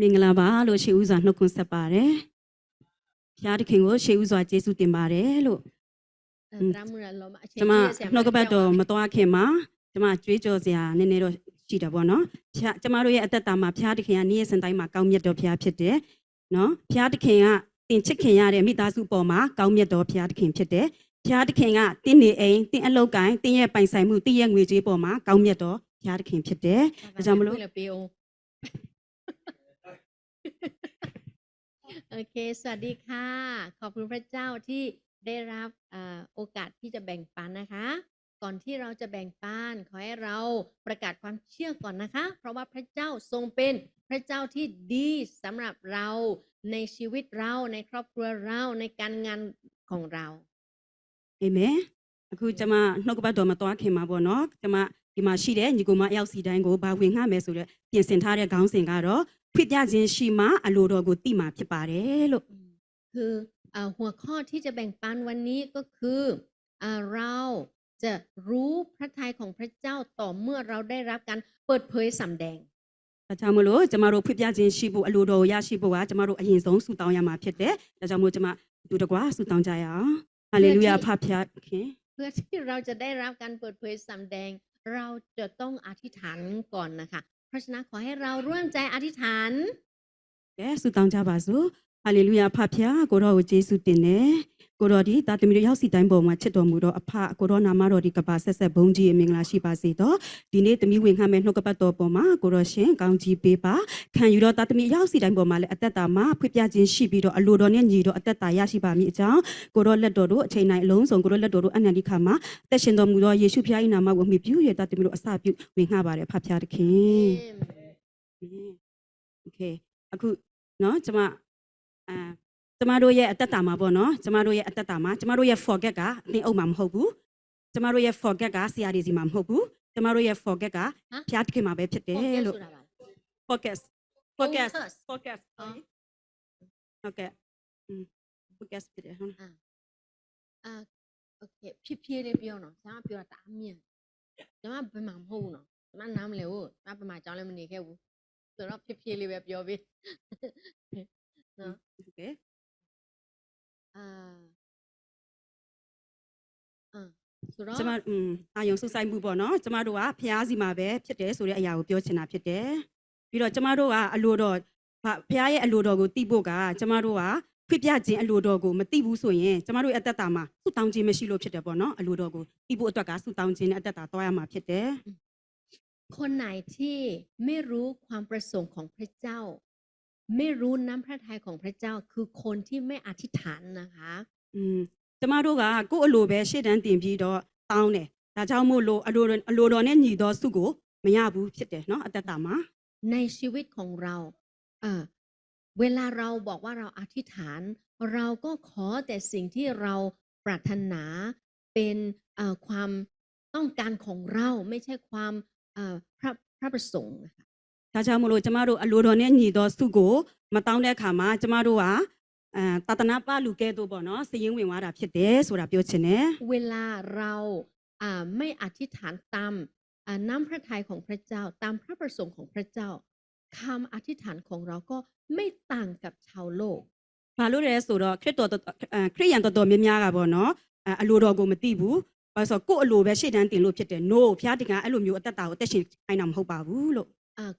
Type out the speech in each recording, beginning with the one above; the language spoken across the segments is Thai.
မင်္ဂလာပါလို့ရှေးဦးစွာနှုတ်ခွန်းဆက်ပါတယ်။ဘုရားသခင်ကိုရှေးဦးစွာကျေးဇူးတင်ပါတယ်လို့ကျွန်မနှုတ်ကပတ်တော်မတော်ခင်မှာကျွန်မကြွေးကြော်စရာနည်းနည်းတော့ရှိတာပေါ့နော်။ဘုရားကျွန်မတို့ရဲ့အသက်တာမှာဘုရားသခင်ကနေ့ရက်စဉ်တိုင်းမှာကောင်းမြတ်တော်ဘုရားဖြစ်တယ်။နော်။ဘုရားသခင်ကတင်ချစ်ခင်ရတဲ့မိသားစုပေါ်မှာကောင်းမြတ်တော်ဘုရားသခင်ဖြစ်တယ်။ဘုရားသခင်ကတင်းနေအိမ်တင်းအလောက်ကိုင်းတင်းရဲ့ပိုင်ဆိုင်မှုတင်းရဲ့ငွေကြေးပေါ်မှာကောင်းမြတ်တော်ဘုရားသခင်ဖြစ်တယ်။ဒါကြောင့်မလို့โอเค สวัสดีค่ะ ขอบคุณพระเจ้าที่ได้รับโอกาสที่จะแบ่งปันนะคะ ก่อนที่เราจะแบ่งปันขอให้เราประกาศความเชื่อก่อนนะคะ เพราะว่าพระเจ้าทรงเป็นพระเจ้าที่ดีสำหรับเราในชีวิตเราในครอบครัวเราในการงานของเราเอเมนคือจะมานกบှုတ်ကပတ်တောมาบော်ခငาะှာมาါีနော်ကျွန်งဒီမှာရှိတဲ့ညီကိုမ้าောက်စီတเုင်းကိยนเဝင်ငှမယ်ဆိုတော့ပြงการอพิจารณาชีมาอลูโรกุติมาพิปาเรลุคือหัวข้อที่จะแบ่งปันวันนี้ก็คือเราจะรู้พระทัยของพระเจ้าต่อเมื่อเราได้รับการเปิดเผยสำแดงแต่จำมาลจะมารูพิจารณาชีบุอลูโรยาชีบุว่าจะมารูอินทรงสุตองยามาพิเตแต่จำมาจะมาดูดกว่าสุตองใจอ๋อฮาเลลูยาพระพิจารณาเพื่อที่เราจะได้รับการเปิดเผยสำแดง เราจะต้องอธิษฐานก่อนนะคะพราะฉะนั้นขอให้เราร่วมใจอธิษฐาน Yes, tu t a ชา cakap tu. ဟာလေလုယာဖဖျားကိုတော်ကိုယေရှုတင်တယ်ကိုတော်ဒီတာသမီတို့ရောက်စီတိုင်းပေါ်မှာချစ်တော်မူတော့အဖကိုတော်နာမတော်ဒီကပါဆက်ဆက်ဘုန်းကြီးအမင်္ဂလာရှိပါစေတော့ဒီနေ့သမီးဝင်ခမ်းမဲ့နှုတ်ကပတ်တော်ပေါ်မှာကိုတော်ရှင်ကောင်းကြီးပေးပါခံယူတော့တာသမီရောက်စီတိုင်းပေါ်မှာလည်းအသက်တာမှာဖွင့်ပြခြင်းရှိပြီးတော့အလိုတော်နဲ့ညီတော့အသက်တာရရှိပါမည်အကြောင်းကိုတော်လက်တော်တို့အချိန်တိုင်းအလုံးစုံကိုတော်လက်တော်တို့အနန္တိခါမှာတက်ရှင်တော်မူသောယေရှုဖျား၏နာမကိုအမိပြုရတာသမီတို့အစပြုဝင်ခါပါတယ်ဖဖျားတခင်โอเคအခုเนาะကျမအဲကျမတို့ရဲ့အတ္တတာမှာပေါ့နော်ကျမတို့ရဲ့အတ္တတာမှာကျမတို့ရဲ့ forget ကအသင်အုပ်မှာမဟုတ်ဘူးကျမတို့ရဲ့ forget ကဆရာတွေစီမှာမဟုတ်ဘူးကျမတို့ရဲ့ forget ကဘုရားသခင်မှာပဲဖြစ်တယ်လို့ focus focus focus ဟုတ်ကဲ့ focus ဖြစ်တယ်ဟုတ်လားအာ okay ဖြစ်ဖြစ်လေးပြောတော့ဒါကပြောတာအမြင်ဒါမှဘယ်မှာမဟုတ်ဘူးနော်ဒါမှနားမလဲဘူးဒါမှဘယ်မှာကြောင်းလည်းမနေခဲ့ဘူးဆိုတော့ဖြစ်ဖြစ်လေးပဲပြောပြီး 응. 음, 그 게? 아, 응. ဆိုတော့ကျမอืมအာယုံစုဆိုင်မှုပေါ့နော်ကျမတို့ကဖျားစီမှာပဲဖြစ်တယ်ဆိုတဲ့အရာကိုပြောချင်တာဖြစ်တယ်ပြီးတော့ကျမတို့ကအလိုတော်ဖျားရဲ့အလိုတော်ကိုတိဖို့ကကျမတို့ကခွင့်ပြခြင်းအလိုတော်ကိုမတိဘူးဆိုရင်ကျမတို့ရဲ့အသက်တာမှာဆုတောင်းခြင်းမရှိလို့ဖြစ်တယ်ပေါ့နော်အလိုတော်ကိုတိဖို့အတွက်ကဆုတောင်းခြင်းနဲ့အသက်တာသွားရမှာဖြစ်တယ်คนไหนที่ไม่รู้ความประสงค์ของพระเจ้าไม่รู้น้ำพระทัยของพระเจ้าคือคนที่ไม่อธิษฐานนะคะ อืมကျမတိုกကกูอโลเบလိုပဲရှေ့တต်าတင่ပြီး้าာ့တောင်းတယ်ဒโลดอာင့်မို့ดอု့ูလိုအလိုတော်နဲ့ညเนาะแต่ตามาในชีวิตของเราเออเวลาเราบอกว่าเราอธิษฐาน เราก็ขอแต่สิ่งที่เราปรารถนาเป็นความต้องการของเรา ไม่ใช่ความพระพระประสงค์นะคะาชามุโลจะมารู้อลูโดเนี่ยหนีดอสุโกมาตามได้ขามาจะมารูว่าตัตนาป้าลูกเกตัวบอนอสิยิงวิวาดับเสดสุรับโยชนเนเวลาเราไม่อธิษฐานตามน้ำพระทัยของพระเจ้าตามพระประสงค์ของพระเจ้าคำอธิษฐานของเราก็ไม่ต่างกับชาวโลกมาลูเรสุรอคริสตัวตัวคริสยันตัวตัวมีมีอะไรบอเนาะอรูโดกมาตีบูไปสกุลูเบชิดันติลูกเดโนพิจารณาอรูมีอัตตาอัตเชนไอนำเขาบาวลูก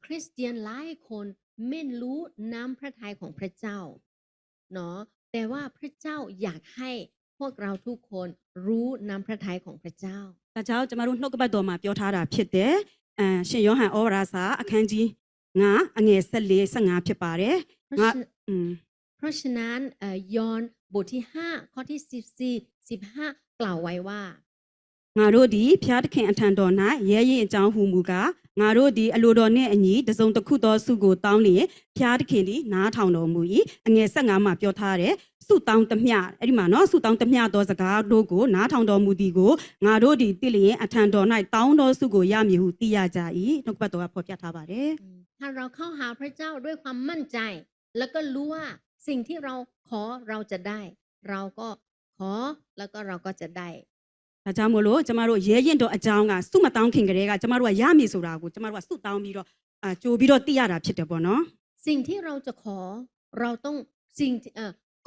คริสเตียนหลายคนไม่รู้น้ำพระทัยของพระเจ้าเนาะแต่ว่าพระเจ้าอยากให้พวกเราทุกคนรู้น้ำพระทัยของพระเจ้า พระเจ้าจะมารู้นกับดมาเปียวทาราพิเตเอช่นยอห์นโอวราซาอัคนจีงาอเงสเลสงาพิปาเรงาเพราะฉะนั้นยอนบทที่5ข้อที่14 15กล่าวไว้ว่างารดีพิจารณาดอนนะเยี่ยยจังหูมูกางารดีอลูดอนเนี่ยอันนี้เดี๋ยวต้อคุยต่อสู้กูตามเลยพยาธเคนีน่าท้องนมุยอันนี้สังอามาพยาธาเร่สู้ตามตั้มยาไอิมานอสู้ตามตั้มยาตัวสกาดูกูน่าท้องนมุดีกูงารดีตีเลยอัฐานโดอนไอตามนอสู้กูยามีหุติยาใจนกปะตัวพอพยาธาบาร์เรถ้าเราเข้าหาพระเจ้าด้วยความมั่นใจ แล้วก็รู้ว่าสิ่งที่เราขอเราจะได้ เราก็ขอแล้วก็เราก็จะได้ဒါကြောင့်မို့လို့ကျမတို့ရဲရင်တော်အကြောင်းကစုမတောင်းခင်ကလေးကကျမတို့ကရမည်ဆိုတာကိုကျမတို့ကစုတောင်းပြီးတော့အာကြိုပြီးတော့သိရတာဖြစ်တယ်ပေါ့နော်สิ่งที่เราจะขอเราต้องสิ่ง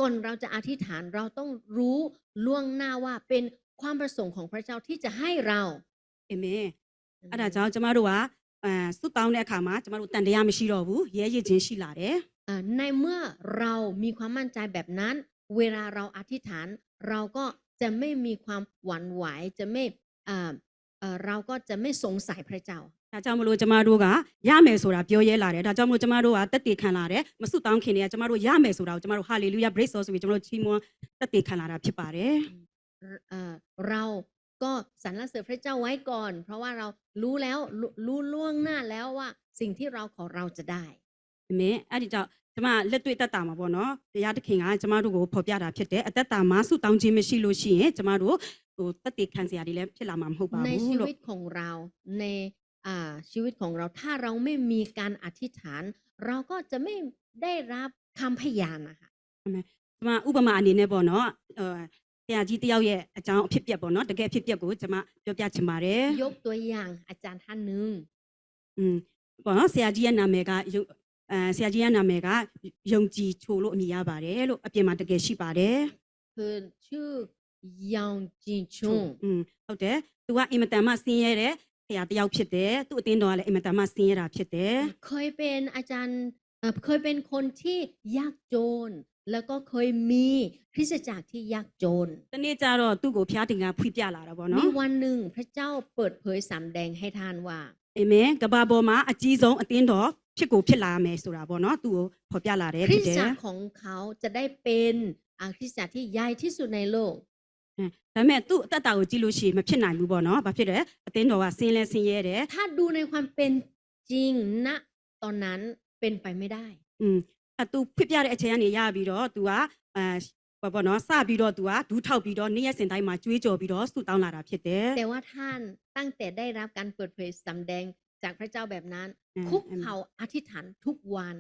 ก่อนเราจะอธิษฐานเราต้องรู้ล่วงหน้าว่าเป็นความประสงค์ของพระเจ้าที่จะให้เราเอเมนအဲ့ဒါကြောင့်ကျမတို့ကအဲစုတောင်းတဲ့အခါမှာကျမတို့တန်တရားမရှိတော့ဘူးရဲရည်ချင်းရှိလာတယ်ในเมื่อเรามีความมั่นใจแบบนั้น เวลาเราอธิษฐานเราก็จะไม่มีความหวั่นไหวจะไม่เราก็จะไม่สงสัยพระเจ้าถ้าเจะมารู้จะมาดู้กะย่าเมย์สุราเปียวเยลาเร่ถ้าเจะมารูจะมาดูว่าตัดตีขันลาเร่มาสุดทามคืนนี้จะมาดูย่าเมย์สุราจะมาดูฮาเลลูยาบริสโซสวีจะมาดู้ชีมัวตัดตีขันลาร่พี่ป่าเร่เราก็สรรเสริญพระเจ้าไว้ก่อน เพราะว่าเรารู้แล้วรู้ล่วงหน้าแล้วว่าสิ่งที่เราขอเราจะได้เมอดีเจ้าจมาเลตุยตาตามาบ่เนาะยาตะเข็งอ่ะจมารู้กูพอปยาดาผิดเดแต่ตามาสุตองจีไม่ชิโลชีเองจมารู้โหตะติคันเสียดีแล้วผิดลามาม่หุบบ่ในชีวิตของเราในอ่าชีวิตของเรา ถ้าเราไม่มีการอธิษฐาน เราก็จะไม่ได้รับคำพยานนะคะใช่มั้ยจมาอุปมาอันนี้บ่เนาะเอ่อญาติตยอดเนี่ยอาจารย์อภิเษยบอกเนาะแต่แกอภิเีษกกูจะม้าเปาะปะขึ้นมาเด้ยกตัวอย่าง อาจารย์ท่านหนึ่งอืมบอกเนาะเสียจีเนีเยนามกยกเสียใจนะแม่ก็ยงจีโชโลมียาบาร์เรลูกพี่มาตักงสิบาร์เรคือชื่อยงจีโชงอืมโอเคตัวเอ็มตัมมาสินงเร่เลียทยาเอาผิดเด้ตัวเต็นดอเลยเอ็มตัมมาสิ่งเร่ผิดเด้เคยเป็นอาจารย์เคยเป็นคนที่ยากจนแล้วก็เคยมีพิสจากที่ยากจนตอนนี้จ้ารอตู้กูพิจารณาพิจารณาแล้วบ่เนาะมีวันหนึ่งพระเจ้าเปิดเผยสามแดงให้ทานว่า เอเมนกระบาบมาอจีสงอตินดอพี่กูพี่ลาเมสุราบอเนาะตัวพอบยาลาเรคริสตจของเขาจะได้เป็นคริสตจที่ใหญ่ที่สุดในโลกแต่แม่ตุ๊ตาตาจิลูชีมาพี่ิจารูาบอเนาะแบบพี่นไรเต้นบอวาเซเลยเซ้เยเลยถ้าดูในความเป็นจริงณตอนนั้นเป็นไปไม่ได้ อืมต่ตู้พิจารณาเฉยๆเนียาบีรอตัวอ่าบอบอเนาะซาบีรอตัวดูเท่าบีรอนี่ยเส้นไทยมาจุยโจบีรอสุดตาวนารับเช่เดแต่ว่าท่านตั้งแต่ได้รับการเปิดเผยสำแดงจากพระเจ้าแบบนั้น คุกเขาอธิษฐานทุกวัน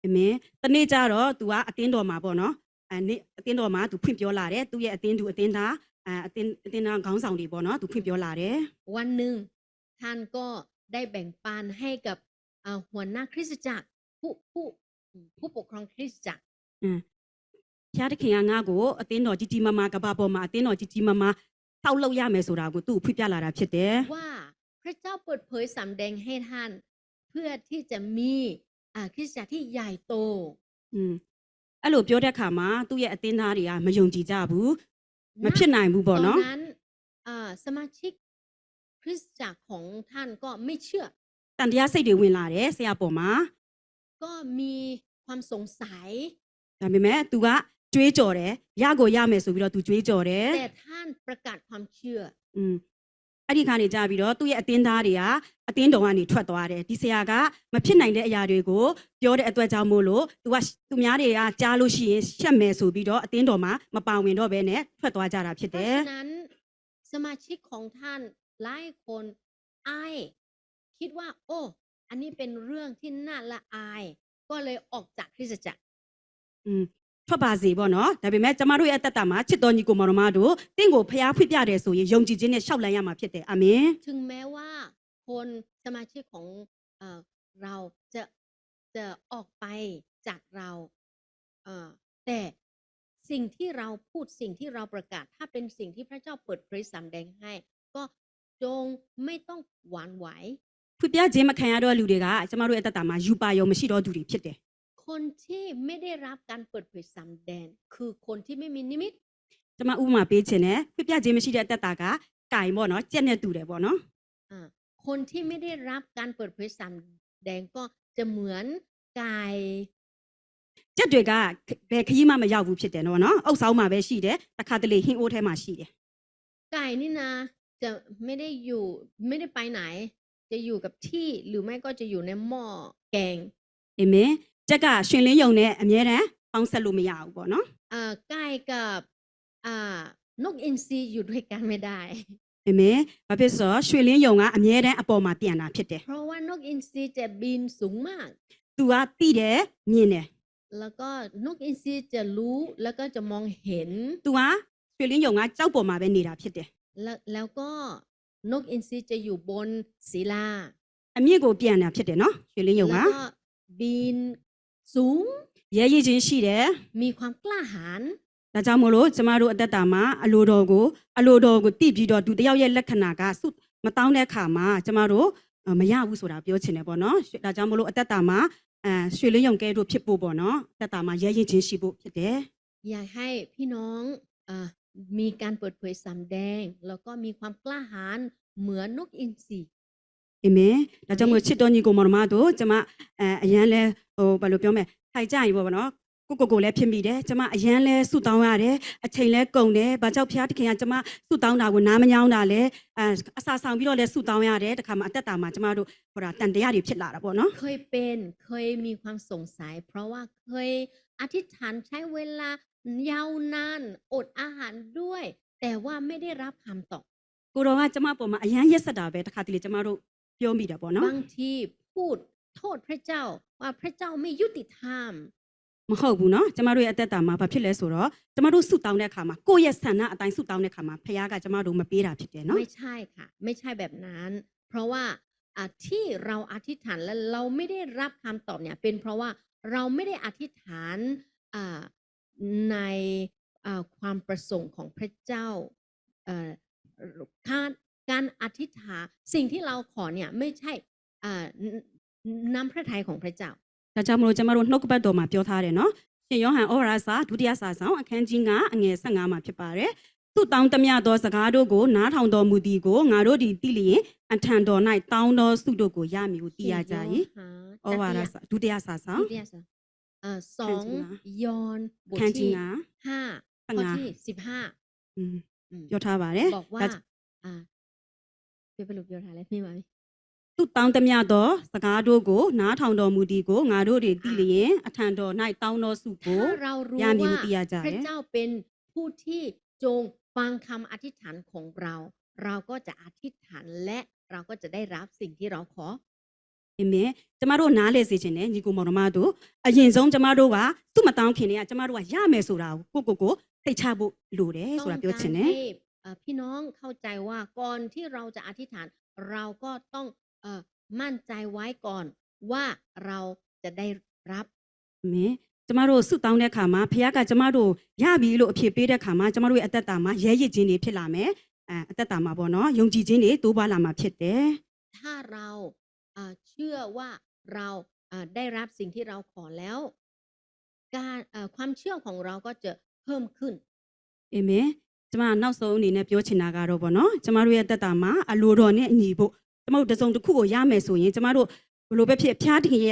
เอเมนตอนนี้จ้ารอตัวอตินดอมาบ่เนาะอันนี้อตินดอมาตัวพิ่นเปียวลาเดตัวยอตินดูอตินดาอ่อตินอตินนางขาวส่องดีบ่เนาะตัวพิ่นเปียวลาเดวันหนึ่งท่านก็ได้แบ่งปันให้กับหัวหน้าคริสตจักรผู้ผู้ผู้ปกครองคริสตจักร อืมพระทิคิงงาโกอตินดอจิจิมามากับบาบอมาอตินดอจิจิมามาตอกเล่ายาเมะโซรากูตูพิ่ปะลาดาဖြစ်เดว่าพระเจ้าเปิดเผยสำแดงให้ท่าน เพื่อที่จะมี อ่าคริสตจักรที่ใหญ่โต อืมเออหลวงพ่อเดียามาตู้ยาอตินทารียมายงจีจาบูมาพิจารณาบูบอ่เนาะตอนนั้นอ่า สมาชิกคริสตจักรของท่านก็ไม่เชื่อตันทยาเส่เดือดเวลาเดยเสียบอมา ก็มีความสงสัยทำไมแม่ตัวจุ้ยจ่อเลยยากกว่ายากไหมสุวิโรตุจุ้ยจ่อเลยแต่ท่านประกาศความเชื่อ อืมအဲ့ဒီကနေကြပြီးတော့သူ့ရဲ့အတင်းသားတွေကအတင်းတုံကနေထွက်သွားတယ်ဒီဆရာကမဖြစ်နိုင်တဲ့အရာတွေကိုပြောတဲ့အတွက်ကြောင့်မို့လို့သူကသူများတွေကကြားလို့ရှိရင်ရှက်မယ်ဆိုပြီးတော့အတင်းတော်မှာမပါဝင်တော့ဘဲနဲ့ထွက်သွားကြတာဖြစ်တယ်เพราะฉะนั้นสมาชิกของท่านหลายคนอายคิดว่า โอ้อันนี้เป็นเรื่องที่น่าละอาย ก็เลยออกจากคริสตจักร อืมထွက်ပါစေပေါ့နော်ဒါပေမဲ့ကျမတို့ရဲ့အသက်တာမှာချစ်တော်ညီကိုမောင်နှမတို့တင့်ကိုဖျားဖွင့်ပြတယ်ဆိုရင်ယုံကြည်ခြင်းနဲ့ရှောက်လန်းရမှာဖြစ်တယ်အာမင်ถึงแม้ว่า คนสมาชิกของเเราจะจะออกไปจากเรา เอ่อแต่สิ่งที่เราพูดสิ่งที่เราประกาศ ถ้าเป็นสิ่งที่พระเจ้าเปิดเผยสำแดงให้ ก็จงไม่ต้องหวานไหวพูင့်ပြခြငมาမခံยတดာ့လူรွေကကျမတို့ရา့အသက်တาမาာယူပါယုံမ่ှိีော့ดูดွพิจစ်คนที่ไม่ได้รับการเปิดเผยสามแดนคือคนที่ไม่มีนิมิตจะมาอุมาเปชเนี่ยพี่พี่จะไม่ใช่เดียแต่ตากะกายบ่เนาะเจนเนตูได้บ่เนาะคนที่ไม่ได้รับการเปิดเผยสามแดงก็จะเหมือนกายจะด้วยกะเบคยี่มาไม่ยาวบุพเพเดนาะเนาะเอาสาวมาเบชีเดตะคาตะเลหิโอแทมาชีเดกายนี่นะจะไม่ได้อยู่ไม่ได้ไปไหน จะอยู่กับที่หรือไม่ก็จะอยู่ในหม้อแกง เอเมนจักรช่วยเลี้นยงเนี่ยอเมริกันฟังสรุปม่ยาวกว่าเนาะอ่าใกล้กับ อ่านกอินทรีอยู่ด้วยกันไม่ได้ใช่ไหมพระพิสูจน์ชวนลี้นยงอ่ะอเมริกันอปอมาเปลี่ยนอ่ะพี่เด้เพราะว่านกอินทรีจะบินสูงมาก ตัวตีเด้เนี่ยเนี่ยแล้วก็นกอินทรีจะรู้แล้วก็จะมองเห็นตัวชวนลิ้นยงอ่ะเจ้าปอมาเป็นนี่ละพี่เด้แล้วแล้วก็นกอินทรีจะอยู่บนศิลาอันนี้กัเปลี่ยนอ่ะพี่เด้เนาะชวนลิ้นยงอ่ะบิน Zoom ရဲရည်ချင်းရှိတယ်มีความกล้าหาญဒါကြောင့်မို့လို့ကျမတို့အသက်တာမှာအလိုတော်ကိုအလိုတော်ကိုတည်ပြီးတော့သူတယောက်ရဲ့လက္ခဏာကစုမတောင်းတဲ့အခါမှာကျမတို့မရဘူးဆိုတာပြောချင်တယ်ပေါ့နော်ဒါကြောင့်မို့လို့အသက်တာမှာအဲရွှေလင်းရုံကဲတို့ဖြစ်ဖို့ပေါ့နော်အသက်တာမှာရဲရည်ချင်းရှိဖို့ဖြစ်တယ်อยากให้พี่น้องเอ่อมีการเปิดเผยสำแดงแล้วก็มีความกล้าหาญ เหมือนนกอินทรีเอเมนแล้วจะมือชิดตัวนี้กูมองมาดูจะมาเอ่อยันเลยโอ้บาลูเปียวแม่ทายใจบ่เนาะกูกูกูเล็บพิมบีเดจะมายันเลยสุดท้ายเลยเฉยเลยกงเลยบ้าเจ้าพี่อาทิตจะมาสุดท้ายหนากน้ำมันยาวน้าเลยเอ่อสาสาวิโรเลยสุดท้ายเลยแต่คำอัตตามาจะมาดูพอดันเดียร์ดิบชิลาละบ่เนาะเคยเป็นเคยมีความสงสัย เพราะว่าเคยอธิษฐานใช้เวลายาวนานอดอาหารด้วย แต่ว่าไม่ได้รับคำตอบกูรู้ว่าจะมาปุ่มมาอย่างเยสดาเบตคาติลจะมารู้โยมာမိတာบอါ့နေบางที พูดโทษพระเจ้าว่าพระเจ้าไม่ยุติธรรมมาเข้าบุเนาะจะมาดูอัตตามาแบบမှာဘာဖြစจะมาดูสุดตาวเนี่ยค่ะมาโกยสันนะါမှာကိုယ့်เဲ့ဆန္ဒအတาုา်းဆုတောငมาတဲ့าခါမှာเนาะ ไม่ใช่ค่ะ ไม่ใช่แบบนั้น เพราะว่าที่เราอธิษฐานและเราไม่ได้รับคำตอบเนี่ย เป็นเพราะว่าเราไม่ได้อธิษฐานในความประสงค์ของพระเจ้าถ้คาดการอธิษฐานสิ่งที่เราขอเนี่ย ไม่ใช่น้ำพระทัยของพระเจ้าถ้าจำเราจะมารุนนกบัดดมาเปียวทาเลยเนาะเช่ย้อนหันโอราซาทุติยาซาสาวอคันจิงาเงี้ยสังามาพิปาร์เลยตุตาวตมยาดอสกาโดโกน้าทองดอมุดีโก งาโรดีตีลีอันทันดอไนตองดอสุดโก ยามิุติยาใจโอวราซาทุติยาซาสาวสองย้อนบทที่ห้าข้อที่สิบห้าเยาาบร์บอกว่าเปลือกเยอะแล้วไม่ไหตุ๊ตองเต็มยตดอสกาดูโก้หน้าทองดอมุดีโก้งาดูดีดีเลยอ่ะทัดอไนตองดอสุโกเรารู้ว่าพระเจ้าเป็นผู้ที่จงฟังคำอธิษฐานของเรา เราก็จะอธิษฐานและเราก็จะได้รับสิ่งที่เราขอเมจะมารู้นาเลยสิเช่นี้ยิ่กูมรมาดูอันยิ่งสงจะมารูว่าตุ้มตาวงค์เนี่ยจะมารูว่ายาเมสุราวกูกูกูใส่ชาบุลูเรยสุราพิียวเช่นนี้พี่น้องเข้าใจว่าก่อนที่เราจะอธิษฐาน เราก็ต้องมั่นใจไว้ก่อนว่าเราจะได้รับมีจมาดูสุดตองเนี่ยค่ะมาพยากรจะมาดูยาบีลูกพีปีเดียค่ะมาจะมาดูอัตตามาเยียยจีนีพิลามะอัตตามาบ่เนาะยงจีจีนีตัวบาลามาพผิดเตถ้าเราเชื่อว่าเราได้รับสิ่งที่เราขอแล้ว การความเชื่อของเราก็จะเพิ่มขึ้น เอเมนจมานอาสูนี่เนี่ยพิจารณาการรบเนาะจมารู้ยัดแต่ตามาอารูรอเนี่ยหนีบุจมาจะส่งทุคู่ย่าแม่สูงจมารู้รู้ไปพิจารณาที่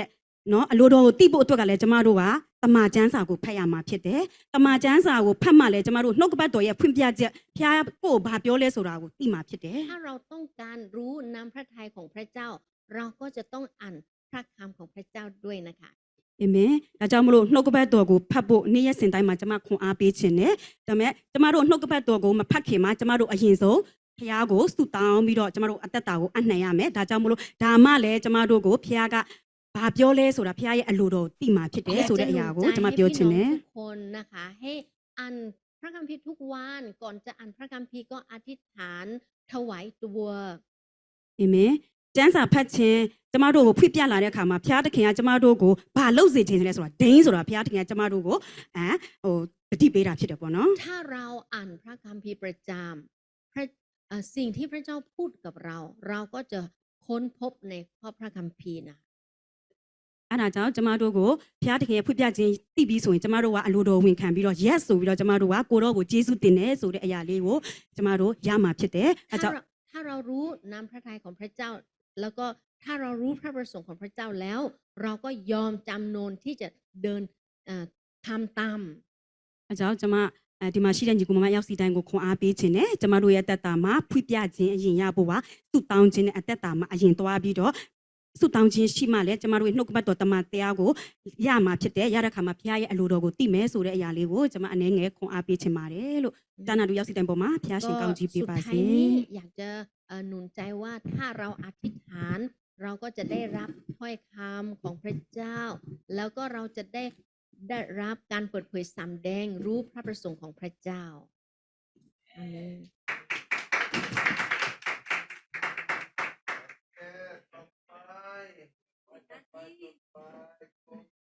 เนาะอารูรอตีบุตัวกันเลยจมารู้ว่าตมาจันสาวกพยายามมาพิจารตมาจันสาวกพมาเลยจมารู้นกบัดตัวเนี่ยพิจารณาพิจารณาโกบาเปียวเลยสุราวุตีมาพิจารถ้าเราต้องการรู้นามพระทัยของพระเจ้า เราก็จะต้องอ่านพระคำของพระเจ้าด้วยนะคะเอเมนแต่จะมรู้นกกระเบตัวกูพับบุนี่ยสินใจมาจะมาคงอาเปชินเนต่เมื่อจะมารูนกกระเบตัวกูมาพักเขมาจะมารูอาหินโซพยากรสุดตาวมีดอจะมารูอัตตาวอันไหนอะเม้แต่จะมรู้ดามาเลยจะมารูกูพยากะ บาเบยวเลยสุราพยากะลูโรติมาพิเตสุราอยากูจะมาเบียชนเนทุกคนนะคะให้อันพระคัมภีร์ทุกวันก่อนจะอันพระคัมภีร์ก็อธิษฐานถวายตัวเอเมนจ้าสาวพัชเชจะมาดูผู้พิจารณาเนีมาพิจารณาเขียนจะมาดูกูบาลูสิจิงเลยสุดดิ้งสุดอ่ะพิจารณาจะมาดูกูออ้ตีเบราพี่เด็กปนเนาะถ้าเราอ่านพระคัมภีร์ประจำพระสิ่งที่พระเจ้าพูดกับเรา เราก็จะค้นพบในข้อพระคัมภีร์นะอาจารย์จะมาดูกูพิจารณาผู้พิจารณาที่บีส่วนจะมาดูว่าอรูโดวินคันบิโรเยสุวิโรจะมาดูว่ากูรู้กูเจสุตินเนสุเรียลีโวจะมาดูยามาพี่เรย์ถ้าเรารู้นามพระทัยของพระเจ้าแล้วก็ถ้าเรารู้พระประสงค์ของพระเจ้าแล้ว เราก็ยอมจำนนที่จะเดินทำตามอาจารย์จะมาအဲဒီမှာရှိတဲ့ညီကောင်မမရောက်စီတိုင်းကိုခွန်အားပေးခြငาးနဲ့ကျမတို့ရဲ့တက်တာမှာဖွပြခြင်းအရင်ရဖาု့ပါသူတောင်းခြင်းနဲ့အတက်တာမှာအสุดท้ายชีชีมาเลยจะมารู้นกมาตัวตมาเตียกูยามาพิเตยยาราคามาพิยาเยาลูโรกูติเมสูเรยาลีกูจะมาอันเองเงคงอาพิเชมาเรลูกจานาดูยาสิเดนมบ่มาพิยาชิงกาจีบีปาสิอยากจะหนุนใจว่าถ้าเราอธิษฐาน เราก็จะได้รับถ้อยคำของพระเจ้า แล้วก็เราจะได้ได้รับการเปิดเผยสำแดงรู้พระประสงค์ของพระเจ้าอ啊！对。